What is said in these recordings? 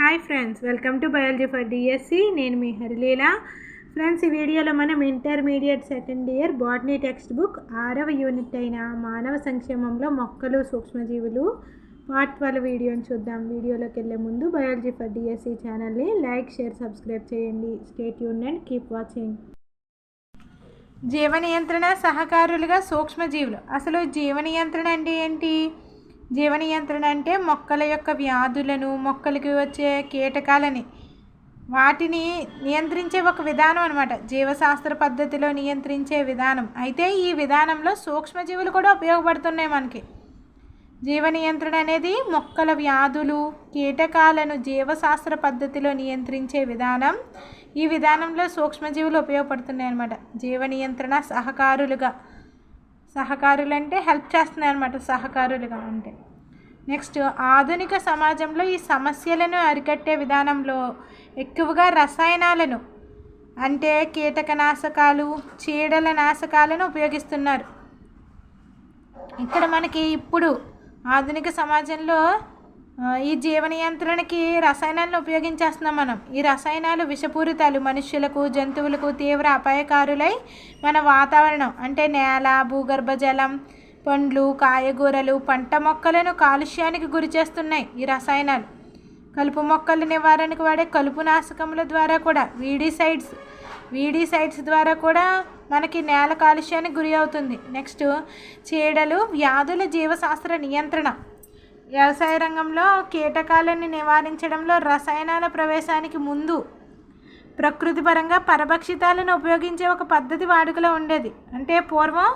Hi friends welcome to biology for DSC నేను మీ Harileela. Friends ఈ వీడియోలో మనం intermediate second year botany text book ఆరవ యూనిట్ అయిన మానవ సంక్షేమంలో మొక్కలు సూక్ష్మజీవులు పార్ట్ ట్వెల్వ్ వీడియోని చూద్దాం. వీడియోలోకి వెళ్ళే ముందు బయాలజీ ఫర్ డిఎస్సి ఛానల్ని లైక్ షేర్ సబ్స్క్రైబ్ చేయండి. స్టేట్ యూన్ అండ్ కీప్ వాచింగ్ జీవ నియంత్రణ సహకారులుగా సూక్ష్మజీవులు. అసలు జీవ నియంత్రణ అంటే ఏంటి? జీవ నియంత్రణ అంటే మొక్కల యొక్క వ్యాధులను మొక్కలకి వచ్చే కీటకాలని. వాటిని నియంత్రించే ఒక విధానం అనమాట జీవశాస్త్ర పద్ధతిలో నియంత్రించే విధానం. అయితే ఈ విధానంలో సూక్ష్మజీవులు కూడా ఉపయోగపడుతున్నాయి మనకి. జీవ నియంత్రణ అనేది మొక్కల వ్యాధులు కీటకాలను జీవశాస్త్ర పద్ధతిలో నియంత్రించే విధానం. ఈ విధానంలో సూక్ష్మజీవులు ఉపయోగపడుతున్నాయి అన్నమాట. జీవ నియంత్రణ సహకారులుగా. సహకారులు అంటే హెల్ప్ చేస్తున్నాయి అనమాట సహకారులుగా అంటే. నెక్స్ట్ ఆధునిక సమాజంలో ఈ సమస్యలను అరికట్టే విధానంలో ఎక్కువగా రసాయనాలను అంటే కీటకనాశకాలు చీడల నాశకాలను ఉపయోగిస్తున్నారు. ఇక్కడ మనకి ఇప్పుడు ఆధునిక సమాజంలో ఈ జీవ నియంత్రణకి రసాయనాలను ఉపయోగించేస్తున్నాం మనం. ఈ రసాయనాలు విషపూరితాలు మనుష్యులకు జంతువులకు తీవ్ర అపాయకారులై మన వాతావరణం అంటే నేల భూగర్భ జలం పండ్లు కాయగూరలు పంట మొక్కలను కాలుష్యానికి గురి చేస్తున్నాయి ఈ రసాయనాలు. కలుపు మొక్కల నివారణకు వాడే కలుపు నాశకముల ద్వారా కూడా వీడిసైడ్స్ వీడిసైడ్స్ ద్వారా కూడా మనకి నేల కాలుష్యానికి గురి అవుతుంది. నెక్స్ట్ చీడలు వ్యాధుల జీవశాస్త్ర నియంత్రణ. వ్యవసాయ రంగంలో కీటకాలను నివారించడంలో రసాయనాల ప్రవేశానికి ముందు ప్రకృతిపరంగా పరభక్షితాలను ఉపయోగించే ఒక పద్ధతి వాడుకలో ఉండేది. అంటే పూర్వం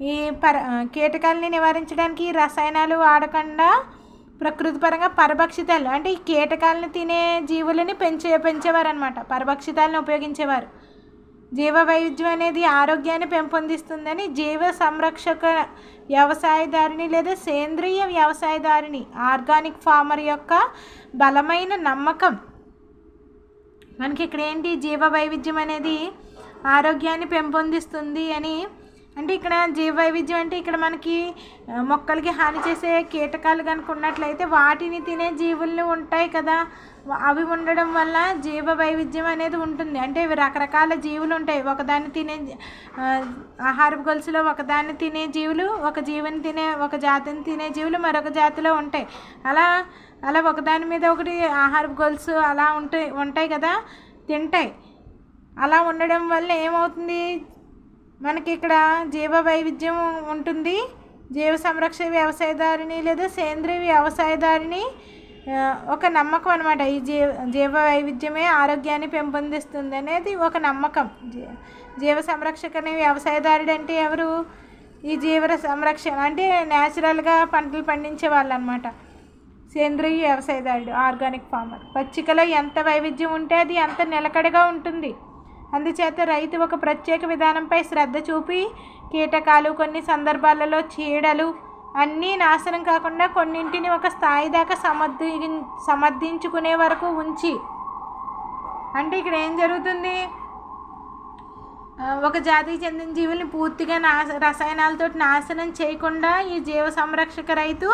ఈ పర కీటకాలని నివారించడానికి రసాయనాలు వాడకుండా ప్రకృతి పరంగా పరభక్షితాలు అంటే ఈ కీటకాలను తినే జీవులని పెంచే పెంచేవారు అనమాట పరభక్షితాలను ఉపయోగించేవారు. జీవ వైవిధ్యం అనేది ఆరోగ్యాన్ని పెంపొందిస్తుందని జీవ సంరక్షక వ్యవసాయదారుని లేదా సేంద్రియ వ్యవసాయదారుని ఆర్గానిక్ ఫార్మర్ యొక్క బలమైన నమ్మకం. మనకి ఇక్కడ ఏంటి? జీవ వైవిధ్యం అనేది ఆరోగ్యాన్ని పెంపొందిస్తుంది అని అంటే ఇక్కడ జీవ వైవిధ్యం అంటే ఇక్కడ మనకి మొక్కలకి హాని చేసే కీటకాలు కనుక ఉన్నట్లయితే వాటిని తినే జీవులు ఉంటాయి కదా. అవి ఉండడం వల్ల జీవ వైవిధ్యం అనేది ఉంటుంది. అంటే ఇవి రకరకాల జీవులు ఉంటాయి. ఒకదాన్ని తినే ఆహారపు గొలుసులో ఒకదాన్ని తినే జీవులు ఒక జీవిని తినే ఒక జాతిని తినే జీవులు మరొక జాతిలో ఉంటాయి. అలా అలా ఒకదాని మీద ఒకటి ఆహారపు గొలుసు అలా ఉంటాయి ఉంటాయి కదా తింటాయి. అలా ఉండడం వల్ల ఏమవుతుంది? మనకి ఇక్కడ జీవ వైవిధ్యం ఉంటుంది. జీవ సంరక్షణ వ్యవసాయదారిని లేదా సేంద్రియ వ్యవసాయదారిని ఒక నమ్మకం అనమాట ఈ జీవ జీవ వైవిధ్యమే ఆరోగ్యాన్ని పెంపొందిస్తుంది అనేది ఒక నమ్మకం. జీ- జీవ సంరక్షకని వ్యవసాయదారుడు అంటే ఎవరు? ఈ జీవ సంరక్షణ అంటే న్యాచురల్గా పంటలు పండించే వాళ్ళు అనమాట సేంద్రియ వ్యవసాయదారుడు ఆర్గానిక్ ఫార్మర్. పచ్చికలో ఎంత వైవిధ్యం ఉంటే అది అంత నిలకడగా ఉంటుంది. అందుచేత రైతు ఒక ప్రత్యేక విధానంపై శ్రద్ధ చూపి కీటకాలు కొన్ని సందర్భాలలో చీడలు అన్నీ నాశనం కాకుండా కొన్నింటిని ఒక స్థాయి దాకా సమర్థి సమర్థించుకునే వరకు ఉంచి. అంటే ఇక్కడ ఏం జరుగుతుంది? ఒక జాతికి చెందిన జీవుల్ని పూర్తిగా నాశ రసాయనాలతో నాశనం చేయకుండా ఈ జీవ సంరక్షక రైతు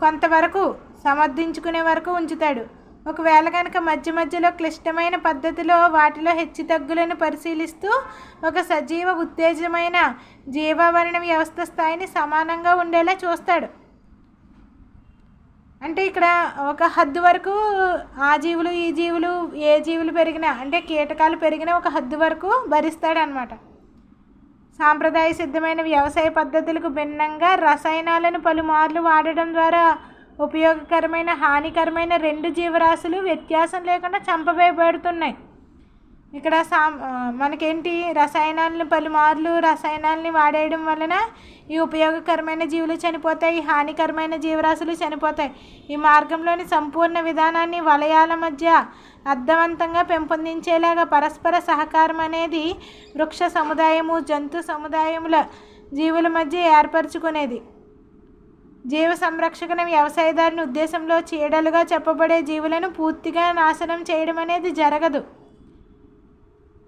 కొంతవరకు సమర్థించుకునే వరకు ఉంచుతాడు. ఒకవేళ కనుక మధ్య మధ్యలో క్లిష్టమైన పద్ధతిలో వాటిలో హెచ్చుతగ్గులను పరిశీలిస్తూ ఒక సజీవ ఉత్తేజమైన జీవావరణ వ్యవస్థ స్థాయిని సమానంగా ఉండేలా చూస్తాడు. అంటే ఇక్కడ ఒక హద్దు వరకు ఆ జీవులు ఈ జీవులు ఏ జీవులు పెరిగినా అంటే కీటకాలు పెరిగినా ఒక హద్దు వరకు భరిస్తాడనమాట సాంప్రదాయ సిద్ధమైన వ్యవసాయ పద్ధతులకు భిన్నంగా రసాయనాలను పలుమార్లు వాడడం ద్వారా ఉపయోగకరమైన హానికరమైన రెండు జీవరాశులు వ్యత్యాసం లేకుండా చంపవేయబడుతున్నాయి ఇక్కడ సా మనకేంటి? రసాయనాలను పలుమార్లు రసాయనాలని వాడేయడం వలన ఈ ఉపయోగకరమైన జీవులు చనిపోతాయి హానికరమైన జీవరాశులు చనిపోతాయి. ఈ మార్గంలోని సంపూర్ణ విధానాన్ని వలయాల మధ్య అర్థవంతంగా పెంపొందించేలాగా పరస్పర సహకారం అనేది వృక్ష సముదాయము జంతు సముదాయముల జీవుల మధ్య ఏర్పరచుకునేది. జీవ సంరక్షణ వ్యవసాయదారుని ఉద్దేశంలో చీడలుగా చెప్పబడే జీవులను పూర్తిగా నాశనం చేయడం అనేది జరగదు.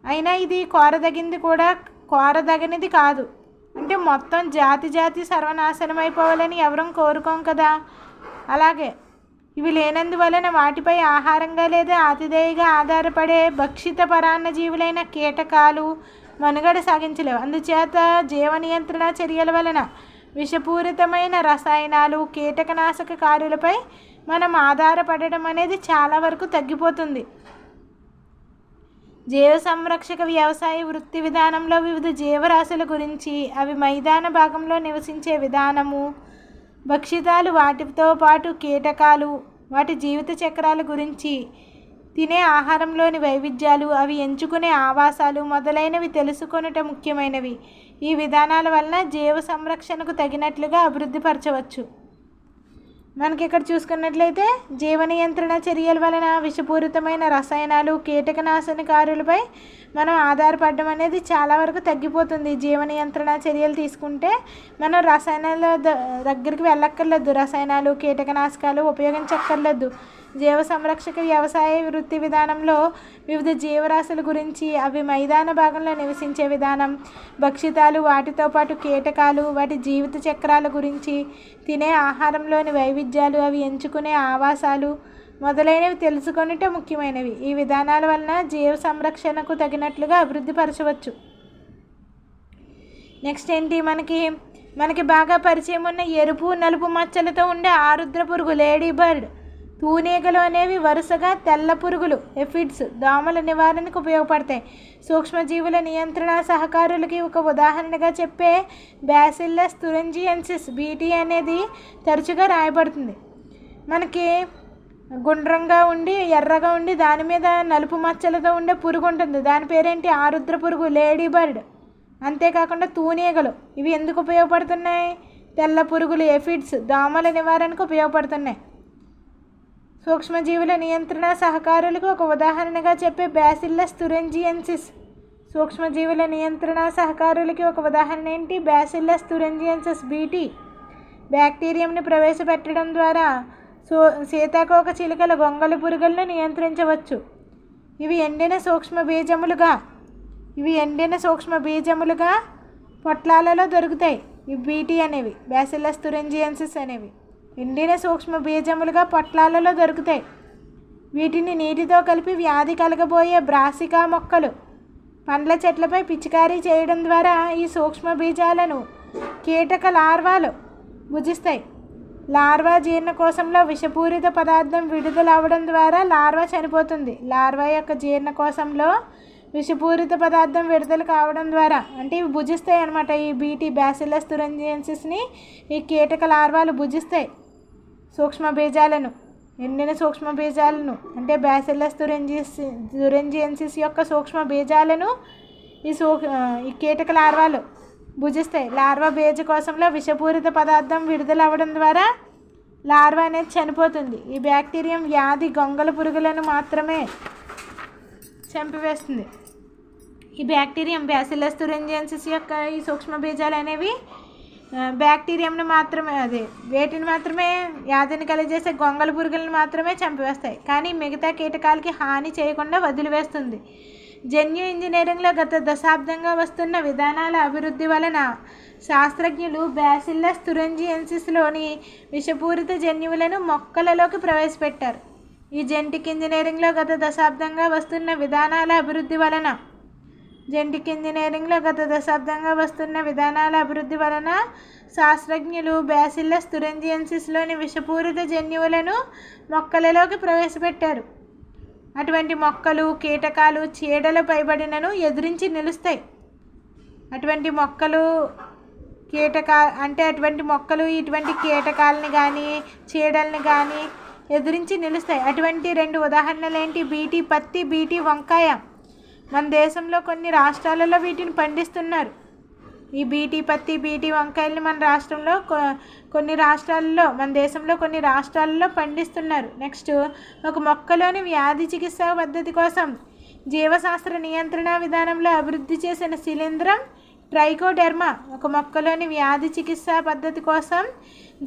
అయినా ఇది కోరదగింది కూడా కోరదగినది కాదు. అంటే మొత్తం జాతి జాతి సర్వనాశనం అయిపోవాలని ఎవరం కోరుకోం కదా? అలాగే ఇవి లేనందువలన వాటిపై ఆహారంగా లేదా ఆతిథేయగా ఆధారపడే భక్షిత పరాన్న జీవులైన కీటకాలు మనుగడ సాగించలేవు. అందుచేత జీవ నియంత్రణ చర్యల వలన విషపూరితమైన రసాయనాలు కీటకనాశక కారులపై మనం ఆధారపడడం అనేది చాలా వరకు తగ్గిపోతుంది. జీవ సంరక్షక వ్యవసాయ వృత్తి విధానంలో వివిధ జీవరాశుల గురించి అవి మైదాన భాగంలో నివసించే విధానము భక్షితాలు వాటితో పాటు కీటకాలు వాటి జీవిత చక్రాల గురించి తినే ఆహారంలోని వైవిధ్యాలు అవి ఎంచుకునే ఆవాసాలు మొదలైనవి తెలుసుకొనుట ముఖ్యమైనవి. ఈ విధానాల వలన జీవ సంరక్షణకు తగినట్లుగా అభివృద్ధి పరచవచ్చు. మనకి ఇక్కడ చూసుకున్నట్లయితే జీవ నియంత్రణ చర్యల వలన విషపూరితమైన రసాయనాలు కీటకనాశనకారులపై మనం ఆధారపడడం అనేది చాలా వరకు తగ్గిపోతుంది. జీవ నియంత్రణ చర్యలు తీసుకుంటే మనం రసాయనాల ద- దగ్గరికి వెళ్ళక్కర్లేదు. రసాయనాలు కీటకనాశకాలు ఉపయోగించక్కర్లేదు. జీవ సంరక్షక వ్యవసాయ వృత్తి విధానంలో వివిధ జీవరాశుల గురించి అవి మైదాన భాగంలో నివసించే విధానం భక్షితాలు వాటితో పాటు కీటకాలు వాటి జీవిత చక్రాల గురించి తినే ఆహారంలోని వైవిధ్యాలు అవి ఎంచుకునే ఆవాసాలు మొదలైనవి తెలుసుకొనిటే ముఖ్యమైనవి. ఈ విధానాల వలన జీవ సంరక్షణకు తగినట్లుగా అభివృద్ధి పరచవచ్చు. నెక్స్ట్ ఏంటి? మనకి మనకి బాగా పరిచయం ఉన్న ఎరుపు నలుపు మచ్చలతో ఉండే ఆరుద్ర పురుగు లేడీ బర్డ్. తూనీగలు అనేవి వరుసగా తెల్ల పురుగులు ఎఫిడ్స్ దోమల నివారణకు ఉపయోగపడతాయి. సూక్ష్మజీవుల నియంత్రణ సహకారులకి ఒక ఉదాహరణగా చెప్పే బ్యాసిల్లస్ తురంజియన్సిస్ బీటీ అనేది తరచుగా రాయబడుతుంది. మనకి గుండ్రంగా ఉండి ఎర్రగా ఉండి దాని మీద నలుపు మచ్చలతో ఉండే పురుగు ఉంటుంది. దాని పేరేంటి? ఆరుద్ర పురుగు లేడీ బర్డ్. అంతేకాకుండా తూనీగలు ఇవి ఎందుకు ఉపయోగపడుతున్నాయి? తెల్ల పురుగులు ఎఫిడ్స్ దోమల నివారణకు ఉపయోగపడుతున్నాయి. సూక్ష్మజీవుల నియంత్రణ సహకారులకు ఒక ఉదాహరణగా చెప్పే బ్యాసిల్లస్ తురెంజియన్సిస్. సూక్ష్మజీవుల నియంత్రణ సహకారులకి ఒక ఉదాహరణ ఏంటి? బ్యాసిల్లస్ తురెంజియన్సిస్ బీటీ బ్యాక్టీరియంని ప్రవేశపెట్టడం ద్వారా సో సీతాకోక చిలుకల గొంగళి పురుగులను నియంత్రించవచ్చు. ఇవి ఎండిన సూక్ష్మ బీజములుగా ఇవి ఎండిన సూక్ష్మ బీజములుగా పొట్లాలలో దొరుకుతాయి. ఈ బీటీ అనేవి బ్యాసిల్లస్ తురెంజియన్సిస్ అనేవి. ఎండిన సూక్ష్మ బీజములుగా పొట్లాలలో దొరుకుతాయి. వీటిని నీటితో కలిపి వ్యాధి కలగబోయే బ్రాసికా మొక్కలు. పండ్ల చెట్లపై పిచికారీ చేయడం ద్వారా ఈ సూక్ష్మ బీజాలను కీటక లార్వాలు భుజిస్తాయి. లార్వా జీర్ణకోశంలో విషపూరిత పదార్థం విడుదల అవ్వడం ద్వారా లార్వా చనిపోతుంది. లార్వా యొక్క జీర్ణకోశంలో విషపూరిత పదార్థం విడుదల కావడం ద్వారా అంటే ఇవి భుజిస్తాయి అనమాట ఈ బీటీ బ్యాసిలస్ తురంజియన్సిస్ని ఈ కీటక లార్వాలు భుజిస్తాయి. సూక్ష్మ బీజాలను ఎండిన సూక్ష్మ బీజాలను అంటే బ్యాసిల్లస్ దురెంజియస్ దురెంజియన్సిస్ యొక్క సూక్ష్మ బీజాలను ఈ సూ ఈ కీటక లార్వాలు భుజిస్తాయి. లార్వా బీజ కోశంలో విషపూరిత పదార్థం విడుదల అవ్వడం ద్వారా లార్వా అనేది చనిపోతుంది. ఈ బ్యాక్టీరియం వ్యాధి గొంగల పురుగులను మాత్రమే చంపివేస్తుంది. ఈ బ్యాక్టీరియం బ్యాసిల్లస్ తురెంజియన్సిస్ యొక్క ఈ సూక్ష్మ బీజాలు అనేవి బ్యాక్టీరియంను మాత్రమే అదే వేటిని మాత్రమే వ్యాధిని కలిగజేసే గొంగళ పురుగులను మాత్రమే చంపివేస్తాయి. కానీ మిగతా కీటకాలకి హాని చేయకుండా వదిలివేస్తుంది. జన్యు ఇంజనీరింగ్లో గత దశాబ్దంగా వస్తున్న విధానాల అభివృద్ధి వలన శాస్త్రజ్ఞులు బ్యాసిల్లా స్థురంజియన్సిస్లోని విషపూరిత జన్యువులను మొక్కలలోకి ప్రవేశపెట్టారు. ఈ జెంటిక్ ఇంజనీరింగ్లో గత దశాబ్దంగా వస్తున్న విధానాల అభివృద్ధి వలన జెంటిక్ ఇంజనీరింగ్లో గత దశాబ్దంగా వస్తున్న విధానాల అభివృద్ధి వలన శాస్త్రజ్ఞులు బ్యాసిల్లస్ తురెంజియన్సిస్లోని విషపూరిత జన్యువులను మొక్కలలోకి ప్రవేశపెట్టారు. అటువంటి మొక్కలు కీటకాలు చీడలు పైబడినను ఎదిరించి నిలుస్తాయి. అటువంటి మొక్కలు కీటకా అంటే అటువంటి మొక్కలు ఇటువంటి కీటకాలని కానీ చీడల్ని కానీ ఎదిరించి నిలుస్తాయి. అటువంటి రెండు ఉదాహరణలు ఏంటి బీటీ పత్తి బీటీ వంకాయ. మన దేశంలో కొన్ని రాష్ట్రాలలో వీటిని పండిస్తున్నారు. ఈ బీటీ పత్తి బీటీ వంకాయల్ని మన రాష్ట్రంలో కొన్ని రాష్ట్రాల్లో మన దేశంలో కొన్ని రాష్ట్రాలలో పండిస్తున్నారు. నెక్స్ట్ ఒక మొక్కలోని వ్యాధి చికిత్సా పద్ధతి కోసం జీవశాస్త్ర నియంత్రణ విధానంలో అభివృద్ధి చేసిన శిలీంద్రం ట్రైకోడెర్మా ఒక మొక్కలోని వ్యాధి చికిత్సా పద్ధతి కోసం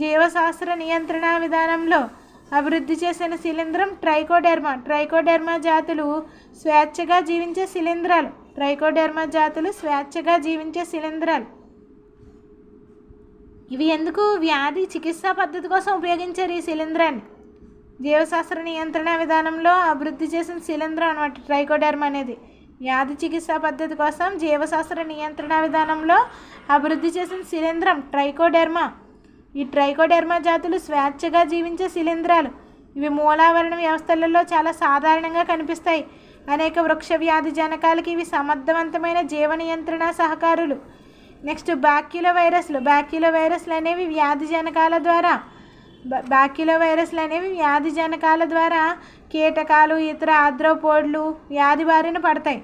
జీవశాస్త్ర నియంత్రణ విధానంలో అభివృద్ధి చేసిన శిలీంధ్రం ట్రైకోడెర్మా. ట్రైకోడెర్మా జాతులు స్వేచ్ఛగా జీవించే శిలీంధ్రాలు ట్రైకోడెర్మా జాతులు స్వేచ్ఛగా జీవించే శిలీంధ్రాలు ఇవి ఎందుకు? వ్యాధి చికిత్సా పద్ధతి కోసం ఉపయోగించారు ఈ శిలీంధ్రాన్ని జీవశాస్త్ర నియంత్రణ విధానంలో అభివృద్ధి చేసిన శిలీంధ్రం అనమాట ట్రైకోడెర్మా అనేది. వ్యాధి చికిత్సా పద్ధతి కోసం జీవశాస్త్ర నియంత్రణ విధానంలో అభివృద్ధి చేసిన శిలీంధ్రం ట్రైకోడెర్మా. ఈ ట్రైకోడెర్మా జాతులు స్వేచ్ఛగా జీవించే శిలీంధ్రాలు. ఇవి మూలావరణ వ్యవస్థలలో చాలా సాధారణంగా కనిపిస్తాయి. అనేక వృక్ష వ్యాధి జనకాలకి ఇవి సమర్థవంతమైన జీవ నియంత్రణ సహకారులు. నెక్స్ట్ బ్యాక్యులో వైరస్లు బ్యాక్యులో వైరస్లు అనేవి వ్యాధి జనకాల ద్వారా. బ్యాక్యులో వైరస్లు అనేవి వ్యాధి జనకాల ద్వారా కీటకాలు ఇతర ఆద్రోపోడ్లు వ్యాధి బారిన పడతాయి.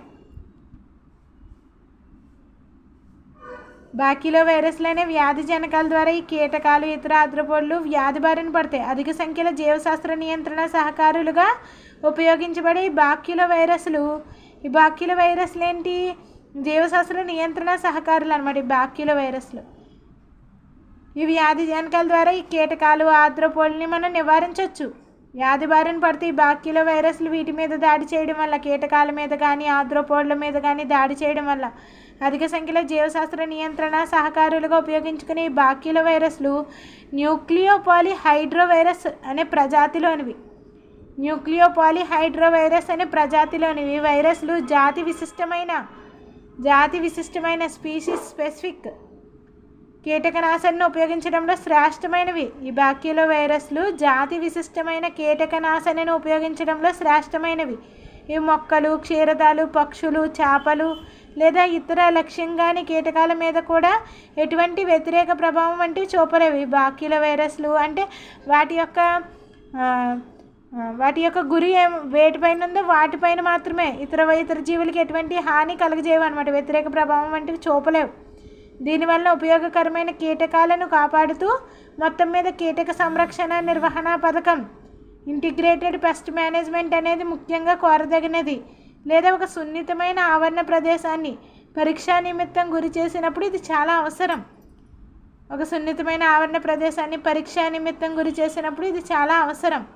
బాకీలో వైరస్లైన వ్యాధి జనకాల ద్వారా ఈ కీటకాలు ఇతర ఆద్రపోళ్ళు వ్యాధి బారిన పడతాయి. అధిక సంఖ్యలో జీవశాస్త్ర నియంత్రణ సహకారులుగా ఉపయోగించబడే ఈ బాక్యుల వైరస్లు. ఈ బాక్యుల వైరస్లు ఏంటి జీవశాస్త్ర నియంత్రణ సహకారులు అనమాట ఈ బాక్యుల వైరస్లు. ఈ వ్యాధి జనకాల ద్వారా ఈ కీటకాలు ఆద్రపోళ్ళని మనం నివారించవచ్చు వ్యాధి బారిన పడితే ఈ బాక్యుల వైరస్లు వీటి మీద దాడి చేయడం వల్ల కీటకాల మీద కానీ ఆద్రోపోడ్ల మీద కానీ దాడి చేయడం వల్ల అధిక సంఖ్యలో జీవశాస్త్ర నియంత్రణ సహకారులుగా ఉపయోగించుకునే ఈ బాక్యుల వైరస్లు న్యూక్లియోపాలి హైడ్రోవైరస్ అనే ప్రజాతిలోనివి. న్యూక్లియోపాలి హైడ్రోవైరస్ అనే ప్రజాతిలోనివి. వైరస్లు జాతి విశిష్టమైన జాతి విశిష్టమైన స్పీషీస్ స్పెసిఫిక్ కీటకనాశనను ఉపయోగించడంలో శ్రేష్టమైనవి. ఈ బాక్యుల వైరస్లు జాతి విశిష్టమైన కీటకనాశనను ఉపయోగించడంలో శ్రేష్టమైనవి. ఈ మొక్కలు క్షీరదాలు పక్షులు చేపలు లేదా ఇతర లక్ష్యంగాని కీటకాల మీద కూడా ఎటువంటి వ్యతిరేక ప్రభావం వంటివి చూపలేవు. ఈ బాక్యుల వైరస్లు అంటే వాటి యొక్క వాటి యొక్క గురి ఏం వేటిపైన ఉందో వాటిపైన మాత్రమే. ఇతర ఇతర జీవులకి ఎటువంటి హాని కలగజేయవు అనమాట వ్యతిరేక ప్రభావం వంటివి చూపలేవు. దీనివల్ల ఉపయోగకరమైన కీటకాలను కాపాడుతూ మొత్తం మీద కీటక సంరక్షణ నిర్వహణ పథకం ఇంటిగ్రేటెడ్ పెస్ట్ మేనేజ్మెంట్ అనేది ముఖ్యంగా కోరదగినది. లేదా ఒక సున్నితమైన ఆవరణ ప్రదేశాన్ని పరీక్షా నిమిత్తం గురి చేసినప్పుడు ఇది చాలా అవసరం. ఒక సున్నితమైన ఆవరణ ప్రదేశాన్ని పరీక్షా నిమిత్తం గురి చేసినప్పుడు ఇది చాలా అవసరం.